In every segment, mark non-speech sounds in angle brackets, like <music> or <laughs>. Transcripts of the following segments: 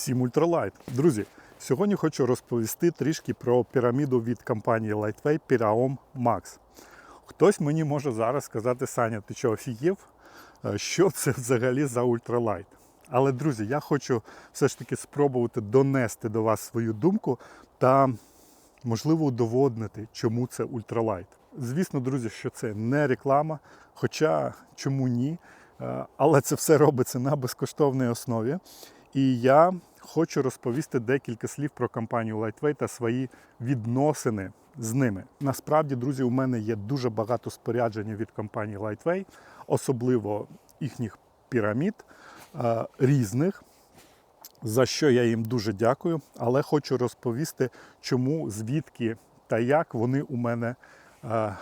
Всім ультралайт. Друзі, сьогодні хочу розповісти трішки про піраміду від компанії Lightway Piraom Max. Хтось мені може зараз сказати, Саня, ти що офігів? Е, Що це взагалі за ультралайт? Але, друзі, я хочу все ж таки спробувати донести до вас свою думку та, можливо, удоводнити, чому це ультралайт. Звісно, друзі, що це не реклама, хоча чому ні. Е, Але це все робиться на безкоштовній основі. І я хочу розповісти декілька слів про компанію Lightway та свої відносини з ними. Насправді, друзі, у мене є дуже багато спорядження від компанії Lightway, особливо їхніх пірамід е, різних. За що я їм дуже дякую, але хочу розповісти, чому, звідки та як вони у мене е,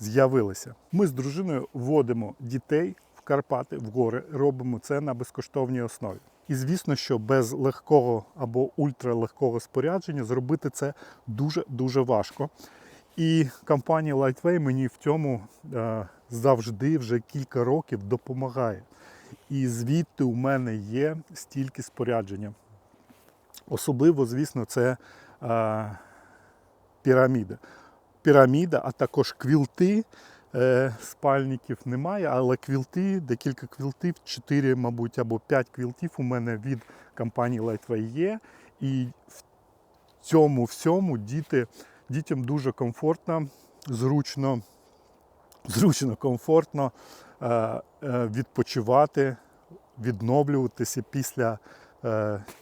з'явилися. Ми з дружиною водимо дітей в Карпати, в гори, робимо це на безкоштовній основі. І звісно, що без легкого або ультралегкого спорядження зробити це дуже-дуже важко. І компанія Lightway мені в цьому е, завжди вже кілька років допомагає. І звідти у мене є стільки спорядження. Особливо, звісно, це е, піраміда. Піраміда, а також квілти. Е, спальників немає, але квілти, декілька квілтів, 4, мабуть, або 5 квілтів у мене від компанії Lightway є. І в цьому всьому діти, дітям дуже комфортно, зручно, зручно, комфортно е, е, відпочивати, відновлюватися після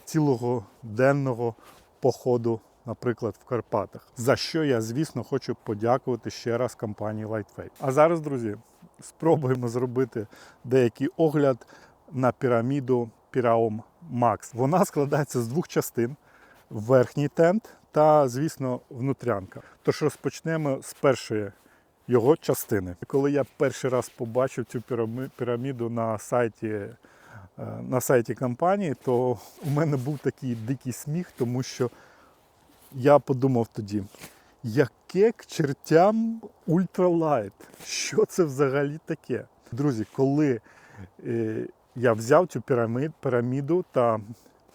цілого денного походу наприклад, в Карпатах. За що я, звісно, хочу подякувати ще раз компанії Lightway. А зараз, друзі, спробуємо зробити деякий огляд на піраміду Piraom Max. Вона складається з двох частин: верхній тент та, звісно, внутрянка. Тож розпочнемо з першої його частини. Коли я перший раз побачив цю піраміду на сайті. е, На сайті компанії, то у мене був такий дикий сміх, тому що я подумав тоді, яке к чертям ультралайт? Що це взагалі таке? Друзі, коли е, я взяв цю пірамид, піраміду та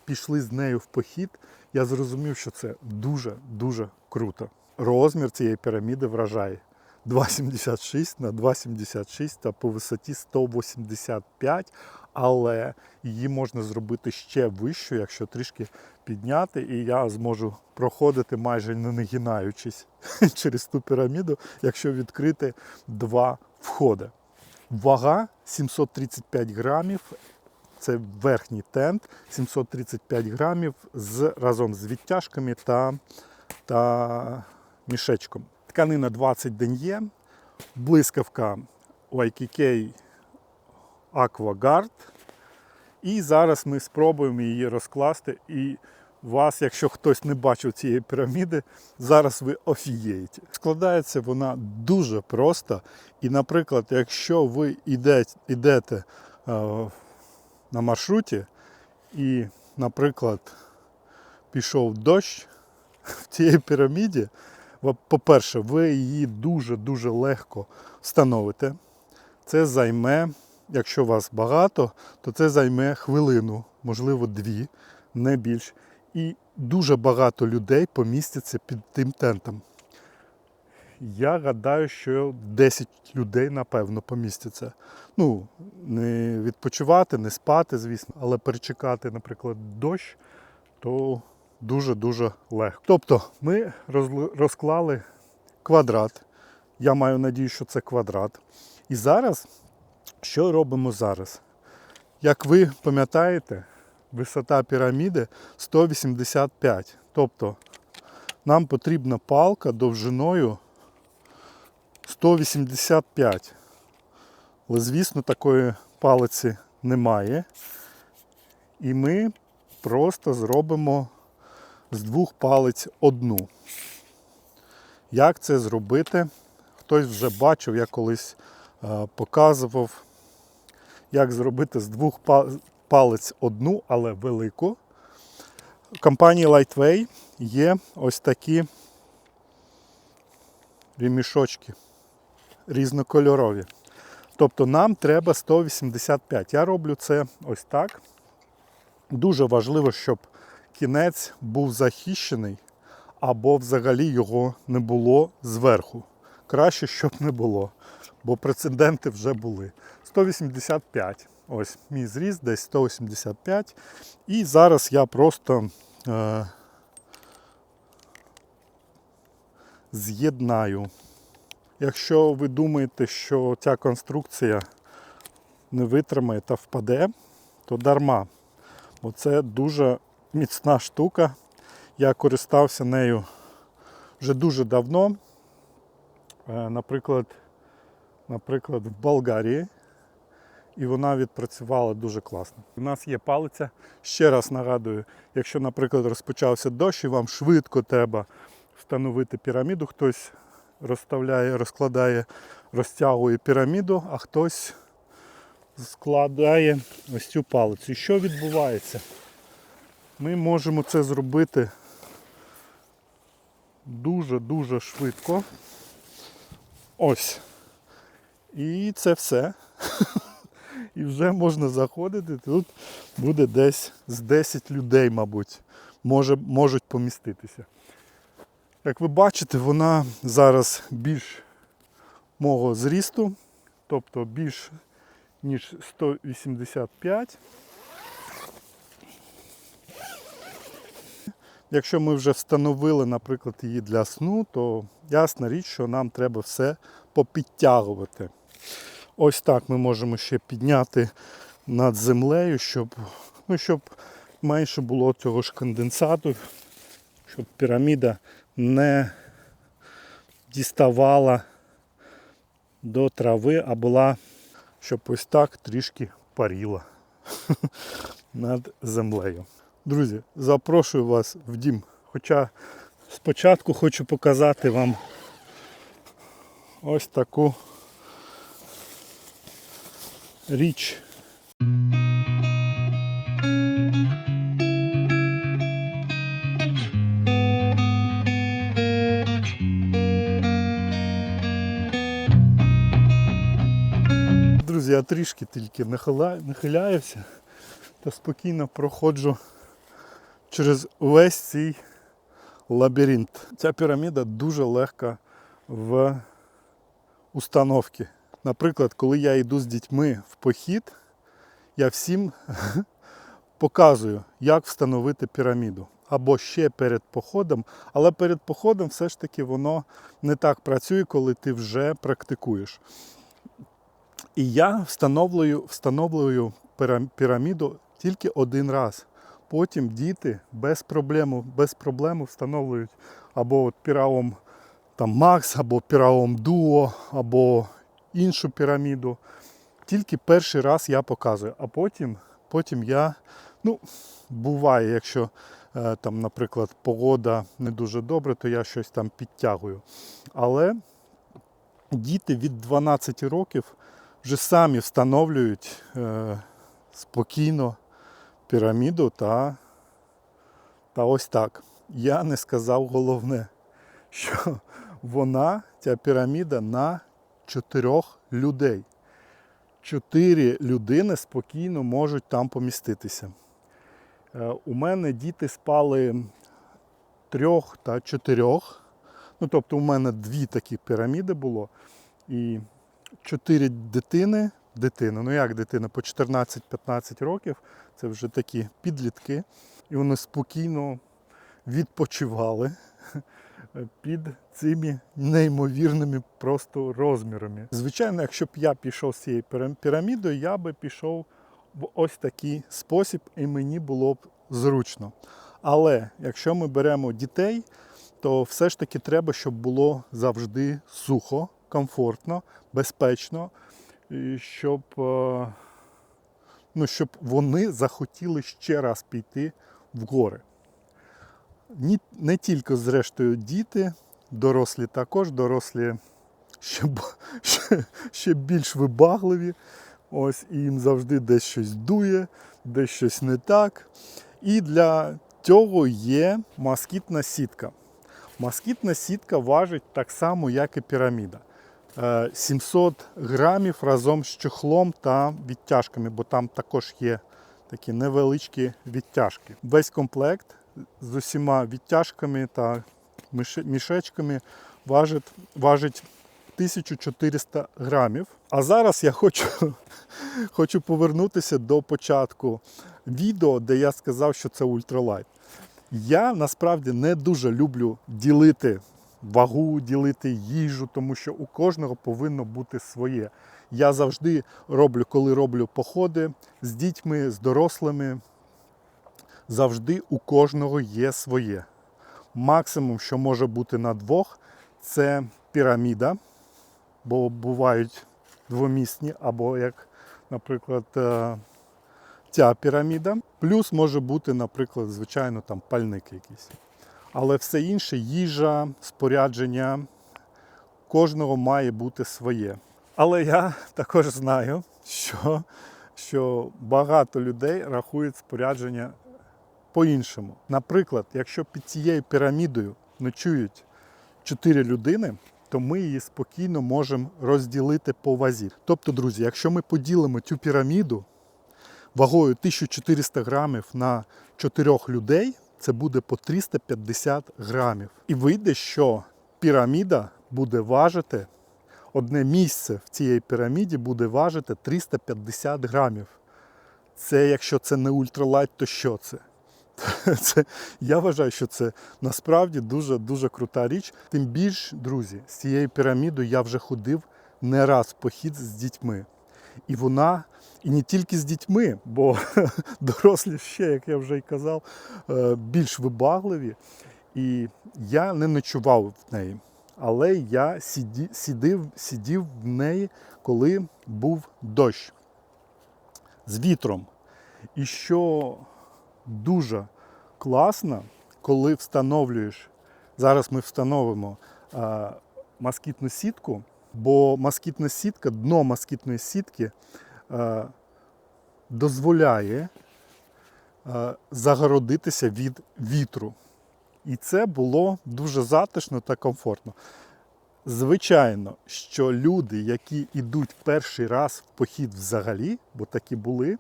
пішли з нею в похід, я зрозумів, що це дуже-дуже круто. Розмір цієї піраміди вражає. 2,76 на 2,76 та по висоті 185, але її можна зробити ще вищою, якщо трішки підняти, і я зможу проходити майже не нагинаючись <laughs> через ту піраміду, якщо відкрити два входи. Вага 735 грамів. Це верхній тент 735 грамів з, разом з відтяжками та, та мішечком. Тканина 20 ден'є, блискавка YKK Aquaguard. І зараз ми спробуємо її розкласти. І вас, якщо хтось не бачив цієї піраміди, зараз ви офієєте. Складається вона дуже просто. І, наприклад, якщо ви йдете, йдете е, на маршруті і, наприклад, пішов дощ в цій піраміді, по-перше, ви її дуже-дуже легко встановите. Це займе, якщо вас багато, то це займе хвилину, можливо, дві, не більш. І дуже багато людей помістяться під тим тентом. Я гадаю, що 10 людей, напевно, помістяться. Ну, не відпочивати, не спати, звісно, але перечекати, наприклад, дощ, то дуже-дуже легко. Тобто ми розклали квадрат. Я маю надію, що це квадрат. І зараз, що робимо зараз? Як ви пам'ятаєте, висота піраміди 185. Тобто нам потрібна палка довжиною 185. Але, звісно, такої палиці немає. І ми просто зробимо з двох палиць одну. Як це зробити? Хтось вже бачив, я колись е, показував, як зробити з двох па- палиць одну, але велику. У компанії Lightway є ось такі ремішочки різнокольорові. Тобто нам треба 185. Я роблю це ось так. дуже важливо, щоб кінець був захищений або взагалі його не було зверху. Краще, щоб не було, бо прецеденти вже були. 185. Ось мій зріст, десь 185. І зараз я просто е, з'єднаю. Якщо ви думаєте, що ця конструкція не витримає та впаде, то дарма. Бо це дуже міцна штука. Я користався нею вже дуже давно. Е, Наприклад, наприклад, в Болгарії. І вона відпрацювала дуже класно. У нас є палиця. Ще раз нагадую, якщо, наприклад, розпочався дощ і вам швидко треба встановити піраміду, хтось розставляє, розкладає, розтягує піраміду, а хтось складає ось цю палицю. Що відбувається? Ми можемо це зробити дуже-дуже швидко. Ось. І це все. <laughs> І вже можна заходити. Тут буде десь з 10 людей, мабуть, може, можуть поміститися. Як ви бачите, вона зараз більш мого зрісту, тобто більш ніж 185. Якщо ми вже встановили, наприклад, її для сну, то ясна річ, що нам треба все попідтягувати. Ось так ми можемо ще підняти над землею, щоб, ну, щоб менше було цього ж конденсату, щоб піраміда не діставала до трави, а була, щоб ось так трішки паріла <laughs> над землею. Друзі, запрошую вас в дім. Хоча спочатку хочу показати вам ось таку річ. Друзі, я трішки тільки нахиляюся та спокійно проходжу через увесь цей лабіринт. Ця піраміда дуже легка в установці. Наприклад, коли я йду з дітьми в похід, я всім <laughs> показую, як встановити піраміду. Або ще перед походом, але перед походом все ж таки воно не так працює, коли ти вже практикуєш. І я встановлюю, встановлюю піра- піраміду тільки один раз. Потім діти без проблем, без проблем встановлюють або от піраом там Макс, або піраом Дуо, або іншу піраміду. Тільки перший раз я показую, а потім, потім я, ну, буває, якщо е, там, наприклад, погода не дуже добре, то я щось там підтягую. Але діти від 12 років вже самі встановлюють е, спокійно піраміду та, та ось так. Я не сказав головне, що вона, ця піраміда, на чотирьох людей. Чотири людини спокійно можуть там поміститися. Е, У мене діти спали трьох та чотирьох. Ну, тобто у мене дві такі піраміди було. І чотири дитини, дитини, ну як дитина, по 14-15 років, це вже такі підлітки. І вони спокійно відпочивали <laughs> під цими неймовірними просто розмірами. Звичайно, якщо б я пішов з цією піра- пірамідою, я би пішов в ось такий спосіб, і мені було б зручно. Але якщо ми беремо дітей, то все ж таки треба, щоб було завжди сухо, комфортно, безпечно, щоб, е, ну, щоб вони захотіли ще раз піти в гори. Не тільки, зрештою, діти, дорослі також, дорослі ще, <laughs> ще, ще більш вибагливі. Ось, і їм завжди десь щось дує, десь щось не так. І для цього є москітна сітка. Москітна сітка важить так само, як і піраміда. Е, 700 грамів разом з чохлом та відтяжками, бо там також є такі невеличкі відтяжки. Весь комплект з усіма відтяжками та мішечками важить, важить 1400 грамів. А зараз я хочу, <laughs> хочу повернутися до початку відео, де я сказав, що це ультралайт. Я насправді не дуже люблю ділити вагу, ділити їжу, тому що у кожного повинно бути своє. Я завжди роблю, коли роблю походи з дітьми, з дорослими. Завжди у кожного є своє. Максимум, що може бути на двох, це піраміда, бо бувають двомісні, або як, наприклад, е, ця піраміда. Плюс може бути, наприклад, звичайно, там пальник якийсь. Але все інше, їжа, спорядження, кожного має бути своє. Але я також знаю, що, що багато людей рахують спорядження по-іншому. Наприклад, якщо під цією пірамідою ночують 4 людини, то ми її спокійно можемо розділити по вазі. Тобто, друзі, якщо ми поділимо цю піраміду вагою 1400 грамів на 4 людей, це буде по 350 грамів. І вийде, що піраміда буде важити, одне місце в цій піраміді буде важити 350 грамів. Це якщо це не ультралайт, то що це? <laughs> Це, я вважаю, що це насправді дуже дуже крута річ. Тим більш, друзі, з цією пірамідою я вже ходив не раз в похід з дітьми. І вона, і не тільки з дітьми, бо <laughs> дорослі ще, як я вже й казав, е, більш вибагливі. І я не ночував в неї. Але я сидів, сидів в неї, коли був дощ з вітром. І що дуже класно, коли встановлюєш. Зараз ми встановимо а, москітну сітку, бо москітна сітка, дно москітної сітки дозволяє загородитися від вітру. І це було дуже затишно та комфортно. Звичайно, що люди, які йдуть перший раз в похід взагалі, бо такі були,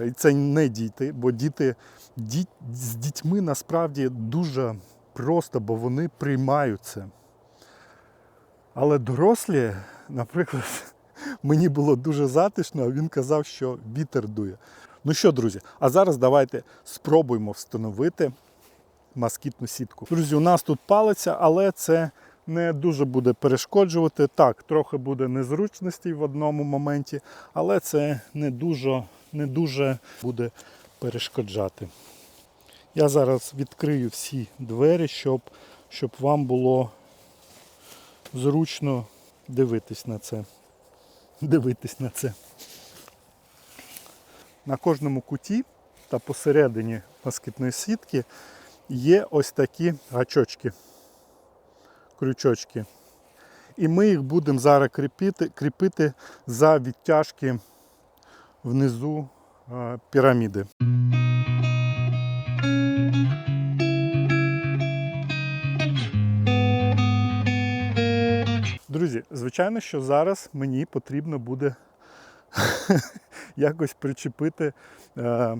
е, і це не діти, бо діти діт, з дітьми насправді дуже просто, бо вони приймають це. Але дорослі, наприклад, мені було дуже затишно, а він казав, що вітер дує. Ну що, друзі, а зараз давайте спробуємо встановити москітну сітку. Друзі, у нас тут палиця, але це не дуже буде перешкоджувати. Так, трохи буде незручностей в одному моменті, але це не дуже, не дуже буде перешкоджати. Я зараз відкрию всі двері, щоб, щоб вам було зручно дивитись на це. Дивитись на це. На кожному куті та посередині москітної сітки є ось такі гачочки, крючочки. І ми їх будемо зараз кріпити, кріпити за відтяжки внизу е, піраміди. Звичайно, що зараз мені потрібно буде <laughs> якось причепити е,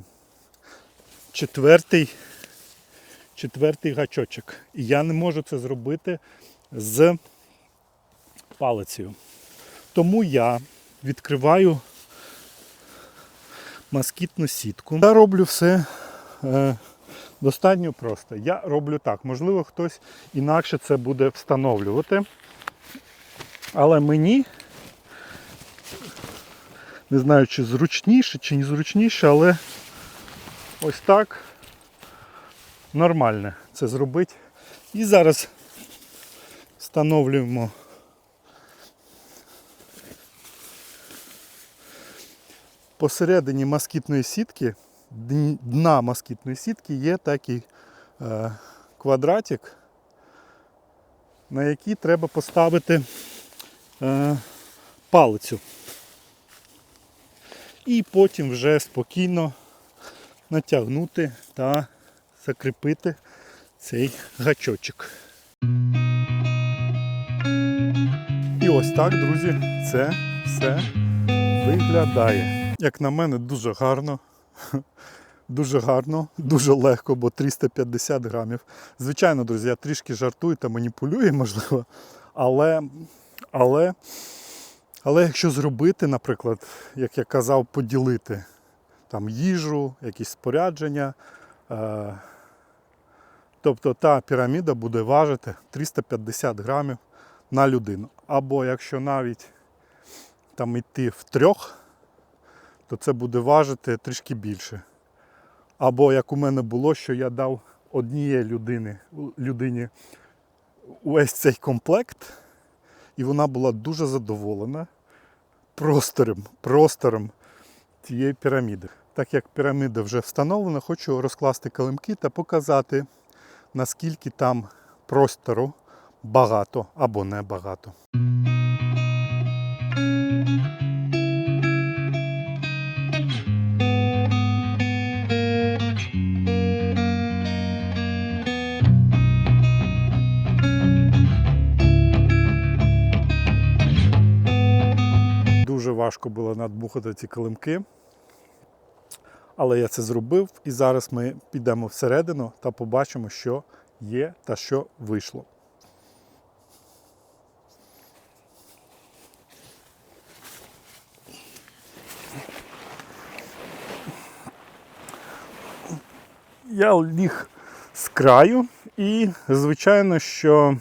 четвертий, четвертий гачочок. І я не можу це зробити з палицею. Тому я відкриваю москітну сітку. Я роблю все е, достатньо просто. Я роблю так. Можливо, хтось інакше це буде встановлювати. Але мені, не знаю, чи зручніше, чи не зручніше, але ось так нормально це зробити. І зараз встановлюємо посередині москітної сітки, дна москітної сітки є такий е, квадратик, на який треба поставити е, палицю. І потім вже спокійно натягнути та закріпити цей гачочок. І ось так, друзі, це все виглядає. Як на мене, дуже гарно. <laughs> Дуже гарно, дуже легко, бо 350 грамів. Звичайно, друзі, я трішки жартую та маніпулюю, можливо. Але, але, але якщо зробити, наприклад, як я казав, поділити там їжу, якісь спорядження, е, тобто та піраміда буде важити 350 грамів на людину. Або якщо навіть там йти в трьох, то це буде важити трішки більше. Або як у мене було, що я дав однієї людини, людині увесь цей комплект, і вона була дуже задоволена простором, простором цієї піраміди. Так як піраміда вже встановлена, хочу розкласти килимки та показати, наскільки там простору багато або не важко було надбухати ці килимки. Але я це зробив і зараз ми підемо всередину та побачимо, що є та що вийшло. Я ліг з краю і, звичайно, що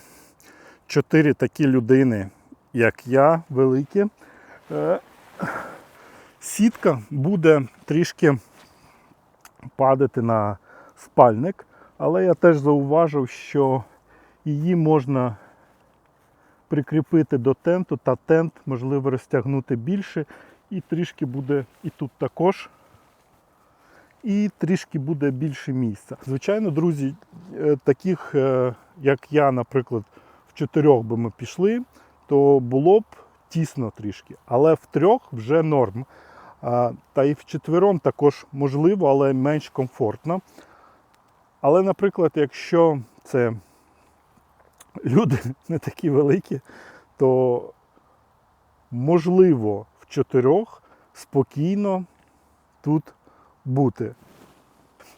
чотири такі людини, як я, великі, е, сітка буде трішки падати на спальник, але я теж зауважив, що її можна прикріпити до тенту, та тент можливо розтягнути більше, і трішки буде і тут також. І трішки буде більше місця. Звичайно, друзі, е, таких, е, як я, наприклад, в чотирьох би ми пішли, то було б тісно трішки. Але в трьох вже норм. Та і в четвером також можливо, але менш комфортно. Але, наприклад, якщо це люди <laughs> не такі великі, то можливо в чотирьох спокійно тут бути.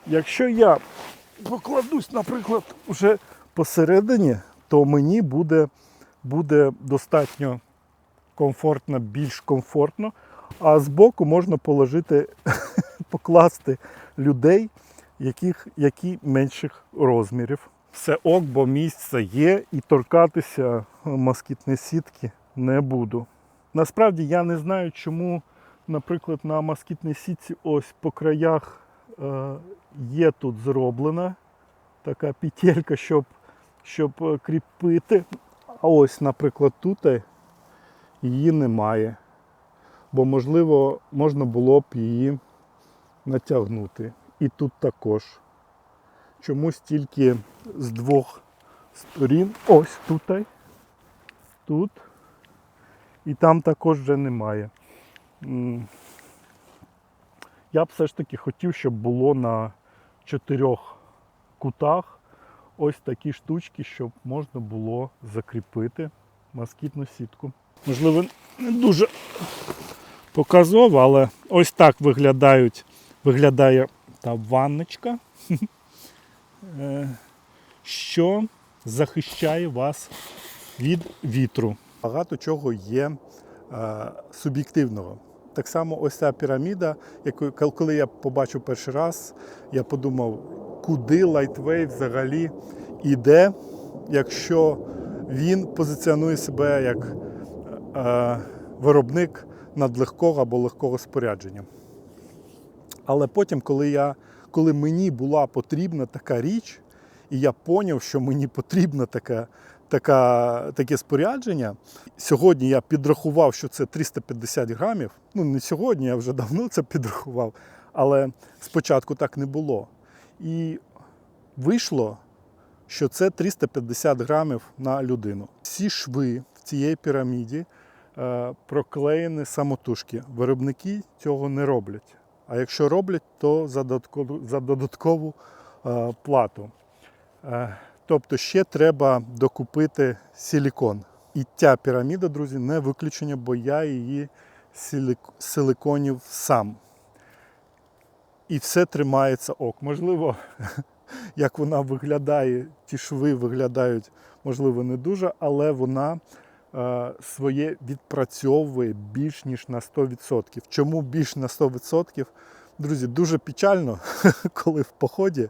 Якщо я покладусь, наприклад, вже посередині, то мені буде, буде достатньо комфортно, більш комфортно. А збоку можна положити, <laughs> покласти людей, яких, які менших розмірів. Все ок, бо місце є і торкатися москітної сітки не буду. Насправді я не знаю, чому, наприклад, на москітній сітці ось по краях е, є тут зроблена така петелька, щоб, щоб е, кріпити. А ось, наприклад, тут її немає бо, можливо, можна було б її натягнути. І тут також. Чомусь тільки з двох сторін. Ось тут, тут. І там також вже немає. Я б все ж таки хотів, щоб було на чотирьох кутах ось такі штучки, щоб можна було закріпити москітну сітку. Можливо, не дуже показово, але ось так виглядають, виглядає та ванночка, <laughs> е, що захищає вас від вітру. Багато чого є е, суб'єктивного. Так само ось ця піраміда, яку коли я побачив перший раз, я подумав, куди Lightwave взагалі іде, якщо він позиціонує себе як виробник надлегкого або легкого спорядження. Але потім, коли я, коли мені була потрібна така річ, і я зрозумів, що мені потрібно таке, така, таке спорядження, сьогодні я підрахував, що це 350 грамів. Ну, не сьогодні, я вже давно це підрахував, але спочатку так не було. І вийшло, що це 350 грамів на людину. Всі шви в цій піраміді е, проклеєні самотужки. Виробники цього не роблять. А якщо роблять, то за додаткову, за додаткову е, плату. Е, тобто ще треба докупити силікон. І ця піраміда, друзі, не виключення, бо я її силик- силиконів сам. і все тримається ок. Можливо, <laughs> як вона виглядає, ті шви виглядають, можливо, не дуже, але вона е, своє відпрацьовує більш ніж на 100%. Чому більш на 100%? Друзі, дуже печально, <laughs> коли в поході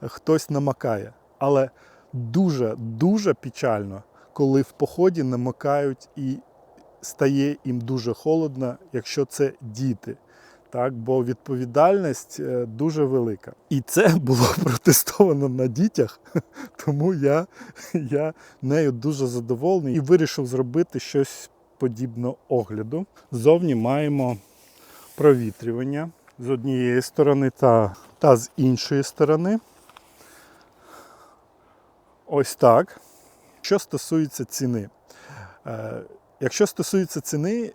хтось намакає. Але дуже, дуже печально, коли в поході намикають і стає їм дуже холодно, якщо це діти. Так, бо відповідальність е, дуже велика. І це було <laughs> протестовано на дітях, <laughs> тому я, я нею дуже задоволений і вирішив зробити щось подібне огляду. Ззовні маємо провітрювання з однієї сторони та, та з іншої сторони. Ось так. Що стосується ціни. Е, Якщо стосується ціни,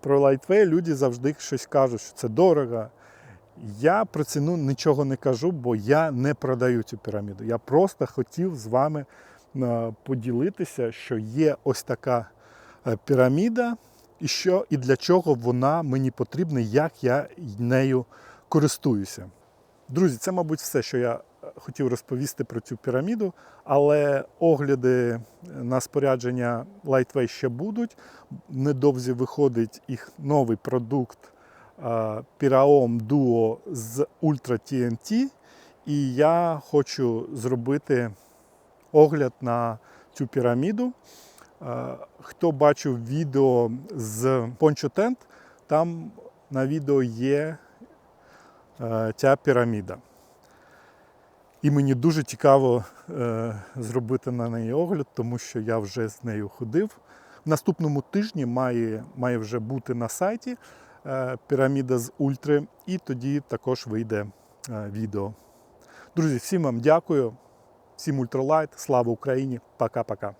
про Lightway люди завжди щось кажуть, що це дорого. Я про ціну нічого не кажу, бо я не продаю цю піраміду. Я просто хотів з вами е, поділитися, що є ось така е, піраміда, і що і для чого вона мені потрібна, як я нею користуюся. Друзі, це, мабуть, все, що я хотів розповісти про цю піраміду, але огляди на спорядження Lightway ще будуть. Недовзі виходить їх новий продукт Piraom Duo з Ultra TNT. І я хочу зробити огляд на цю піраміду. Хто бачив відео з Poncho Tent, там на відео є е, ця піраміда. І мені дуже цікаво е, зробити на неї огляд, тому що я вже з нею ходив. В наступному тижні має, має вже бути на сайті е, піраміда з ультри, і тоді також вийде е, відео. Друзі, всім вам дякую, всім ультралайт, слава Україні, пока-пока.